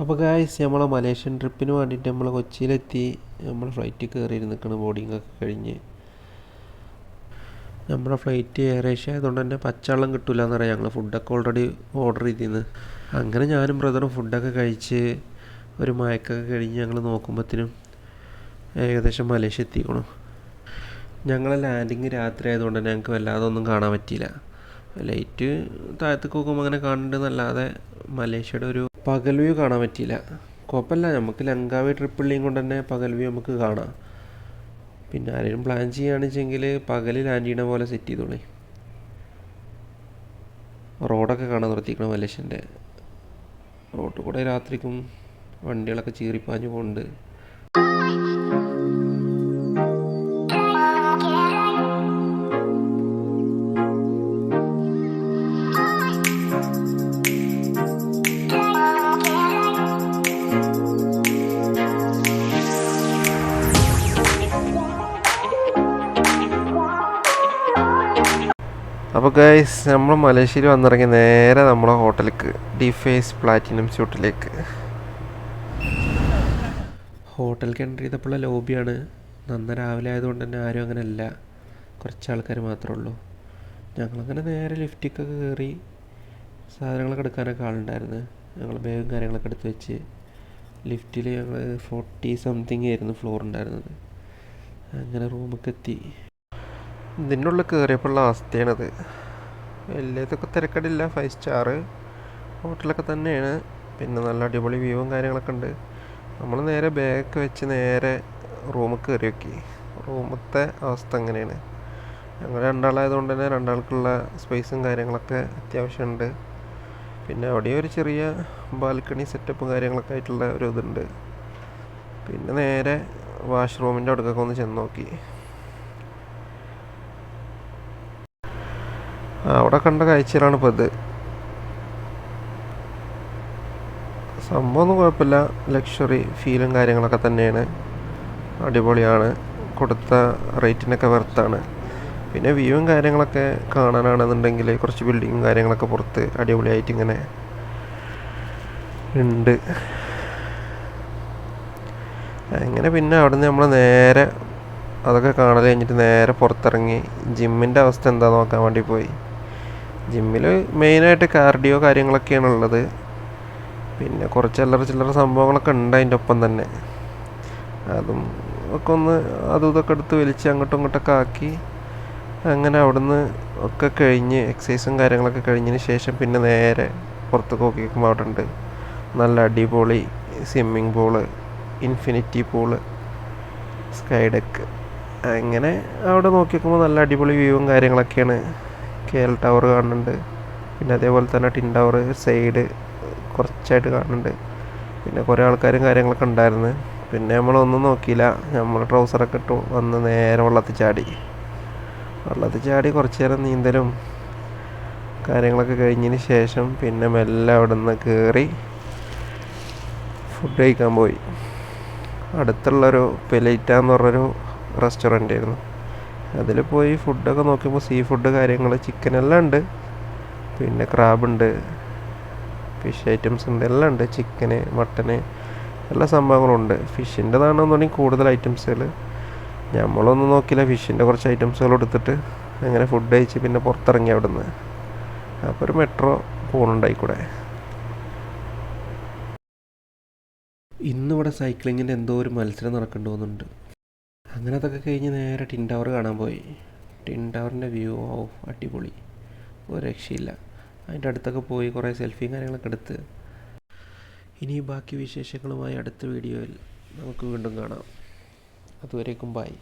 അപ്പോൾ ഗായ്സ് നമ്മളെ മലേഷ്യൻ ട്രിപ്പിന് വേണ്ടിയിട്ട് നമ്മൾ കൊച്ചിയിലെത്തി. നമ്മൾ ഫ്ലൈറ്റ് കയറി നിൽക്കണം ബോർഡിംഗ് ഒക്കെ കഴിഞ്ഞ്. നമ്മുടെ ഫ്ലൈറ്റ് എയർ ആയതുകൊണ്ട് തന്നെ പച്ചവെള്ളം കിട്ടില്ല എന്നറിയാം ഞങ്ങൾ ഫുഡൊക്കെ ഓൾറെഡി ഓർഡർ ചെയ്തിരുന്നു അങ്ങനെ ഞാനും ബ്രദറും ഫുഡൊക്കെ കഴിച്ച് ഒരു മയക്കൊക്കെ കഴിഞ്ഞ് ഞങ്ങൾ നോക്കുമ്പോഴത്തേനും ഏകദേശം മലേഷ്യ എത്തിക്കണം. ഞങ്ങളെ ലാൻഡിങ് രാത്രി ആയതുകൊണ്ട് തന്നെ ഞങ്ങൾക്ക് വല്ലാതെ ഒന്നും കാണാൻ പറ്റിയില്ല. ലൈറ്റ് താഴത്തേക്ക് നോക്കുമ്പോൾ അങ്ങനെ കാണുന്നുണ്ടെന്നല്ലാതെ മലേഷ്യയുടെ ഒരു പകൽ വ്യൂ കാണാൻ പറ്റിയില്ല. കുഴപ്പമില്ല നമുക്ക് ലങ്കാവി ട്രിപ്പുള്ളിയും കൊണ്ട് തന്നെ പകൽ വ്യൂ നമുക്ക് കാണാം. പിന്നെ ആരെങ്കിലും പ്ലാൻ ചെയ്യുകയാണെന്ന് വെച്ചെങ്കിൽ പകൽ ലാൻഡ് ചെയ്യണ പോലെ സെറ്റ് ചെയ്തോളേ. റോഡൊക്കെ കാണാൻ നിർത്തിക്കണം മലേഷ്യന്റെ. റോഡ് കൂടെ രാത്രിക്കും വണ്ടികളൊക്കെ ചീറിപ്പാഞ്ഞു പോകുന്നുണ്ട് അപ്പോൾ ഗൈസ് നമ്മൾ മലേഷ്യയിൽ വന്നിറങ്ങി നേരെ നമ്മളെ ഹോട്ടലിലേക്ക് ഡിഫേസ് പ്ലാറ്റിനം സ്യൂട്ടിലേക്ക് ഹോട്ടൽ എന്റർ ചെയ്തപ്പോഴുള്ള ലോബിയാണ് നന്ന രാവിലെ ആയതുകൊണ്ട് തന്നെ ആരും അങ്ങനെ അല്ല കുറച്ച് ആൾക്കാർ മാത്രമേ ഉള്ളൂ. ഞങ്ങളങ്ങനെ നേരെ ലിഫ്റ്റിക്കൊക്കെ കയറി സാധനങ്ങളൊക്കെ എടുക്കാനൊക്കെ ആളുണ്ടായിരുന്നു. ഞങ്ങൾ ബാഗും കാര്യങ്ങളൊക്കെ എടുത്ത് വെച്ച് ലിഫ്റ്റിൽ ഞങ്ങൾ ഫോർട്ടി സംതിങ് ആയിരുന്നു ഫ്ലോർ ഉണ്ടായിരുന്നത്. അങ്ങനെ റൂമൊക്കെ എത്തി. ഇതിന്റെ ഉള്ളിൽ കയറിയപ്പോഴുള്ള അവസ്ഥയാണത്. വലിയതൊക്കെ തിരക്കടില്ല ഫൈവ് സ്റ്റാർ ഹോട്ടലൊക്കെ തന്നെയാണ്. പിന്നെ നല്ല അടിപൊളി വ്യൂവും കാര്യങ്ങളൊക്കെ ഉണ്ട്. നമ്മൾ നേരെ ബാഗൊക്കെ വെച്ച് നേരെ റൂമിൽ കയറി നോക്കി. റൂമത്തെ അവസ്ഥ അങ്ങനെയാണ്. ഞങ്ങൾ രണ്ടാളായതുകൊണ്ട് തന്നെ രണ്ടാൾക്കുള്ള സ്പേസും കാര്യങ്ങളൊക്കെ അത്യാവശ്യമുണ്ട്. പിന്നെ അവിടെ ഒരു ചെറിയ ബാൽക്കണി സെറ്റപ്പും കാര്യങ്ങളൊക്കെ ആയിട്ടുള്ള ഒരു ഇതുണ്ട്. പിന്നെ നേരെ വാഷ്റൂമിന്റെ അടുക്കൊക്കെ ഒന്ന് ചെന്ന് നോക്കി. അവിടെ കണ്ട കാഴ്ചയിലാണ് ഇപ്പോൾ ഇത്. സംഭവമൊന്നും കുഴപ്പമില്ല. ലക്ഷറി ഫീലും കാര്യങ്ങളൊക്കെ തന്നെയാണ്. അടിപൊളിയാണ്. കൊടുത്ത റേറ്റിനൊക്കെ വെർത്താണ് പിന്നെ വ്യൂവും കാര്യങ്ങളൊക്കെ കാണാനാണെന്നുണ്ടെങ്കിൽ കുറച്ച് ബിൽഡിങ്ങും കാര്യങ്ങളൊക്കെ പുറത്ത് അടിപൊളിയായിട്ട് ഇങ്ങനെ ഉണ്ട്. അങ്ങനെ പിന്നെ അവിടുന്ന് നമ്മൾ നേരെ അതൊക്കെ കാണൽ കഴിഞ്ഞിട്ട് നേരെ പുറത്തിറങ്ങി. ജിമ്മിന്റെ അവസ്ഥ എന്താ നോക്കാൻ വേണ്ടി പോയി. ജിമ്മിൽ മെയിനായിട്ട് കാർഡിയോ കാര്യങ്ങളൊക്കെയാണ് ഉള്ളത് പിന്നെ കുറച്ച് അല്ലറ ചില്ലറ സംഭവങ്ങളൊക്കെ ഉണ്ട് അതിന്റെ ഒപ്പം തന്നെ. അതും ഒക്കെ ഒന്ന് അതും ഇതൊക്കെ എടുത്ത് വലിച്ച് അങ്ങോട്ടും ഇങ്ങോട്ടൊക്കെ ആക്കി അങ്ങനെ അവിടുന്ന് ഒക്കെ കഴിഞ്ഞ് എക്സസൈസും കാര്യങ്ങളൊക്കെ കഴിഞ്ഞതിന് ശേഷം പിന്നെ നേരെ പുറത്ത് നോക്കിക്കുമ്പോൾ അവിടെ ഉണ്ട്. നല്ല അടിപൊളി swimming pool infinity pool sky deck അങ്ങനെ അവിടെ നോക്കിക്കുമ്പോൾ നല്ല അടിപൊളി വ്യൂവും കാര്യങ്ങളൊക്കെയാണ്. കെ എൽ ടവർ കാണുന്നുണ്ട്. പിന്നെ അതേപോലെ തന്നെ ടിൻ ടവർ സൈഡ് കുറച്ചായിട്ട് കാണുന്നുണ്ട്. പിന്നെ കുറേ ആൾക്കാരും കാര്യങ്ങളൊക്കെ ഉണ്ടായിരുന്നു. പിന്നെ നമ്മളൊന്നും നോക്കിയില്ല. നമ്മൾ ട്രൗസറൊക്കെ ഇട്ടു. വന്ന് നേരെ വെള്ളത്തിൽ ചാടി. വെള്ളത്തിൽ ചാടി കുറച്ച് നേരം നീന്തലും കാര്യങ്ങളൊക്കെ കഴിഞ്ഞതിന് ശേഷം പിന്നെ മെല്ലെ അവിടെ നിന്ന് കയറി ഫുഡ് കഴിക്കാൻ പോയി. അടുത്തുള്ളൊരു പെലൈറ്റ എന്ന് പറഞ്ഞൊരു റെസ്റ്റോറന്റ് ആയിരുന്നു. അതിൽ പോയി ഫുഡൊക്കെ നോക്കിയപ്പോൾ സീ ഫുഡ് കാര്യങ്ങൾ ചിക്കൻ എല്ലാം ഉണ്ട്. പിന്നെ ക്രാബ് ഉണ്ട് ഫിഷ് ഐറ്റംസ് ഉണ്ട് എല്ലാം ഉണ്ട്. ചിക്കന് മട്ടന് എല്ലാ സംഭവങ്ങളും ഉണ്ട്. ഫിഷിന്റെതാണെന്നുണ്ടെങ്കിൽ കൂടുതൽ ഐറ്റംസുകൾ നമ്മളൊന്നും നോക്കില്ല ഫിഷിന്റെ കുറച്ച് ഐറ്റംസുകൾ എടുത്തിട്ട് അങ്ങനെ ഫുഡ് കഴിച്ച് പിന്നെ പുറത്തിറങ്ങി അവിടെ നിന്ന് അപ്പോൾ ഒരു മെട്രോ പോകുന്നുണ്ടായി കൂടെ ഇന്നിവിടെ സൈക്ലിങ്ങിന്റെ എന്തോ ഒരു മത്സരം നടക്കേണ്ടി പോകുന്നുണ്ട് അങ്ങനെ അതൊക്കെ കഴിഞ്ഞ് നേരെ ടിൻ ടവർ കാണാൻ പോയി. ടിൻ ടവറിന്റെ വ്യൂ ഓ അടിപൊളി. ഒരു രക്ഷയില്ല. അതിന്റെ അടുത്തൊക്കെ പോയി കുറേ സെൽഫിയും കാര്യങ്ങളൊക്കെ എടുത്ത്. ഇനി ബാക്കി വിശേഷങ്ങളുമായി അടുത്ത വീഡിയോയിൽ നമുക്ക് വീണ്ടും കാണാം. അതുവരേക്കും ബായ്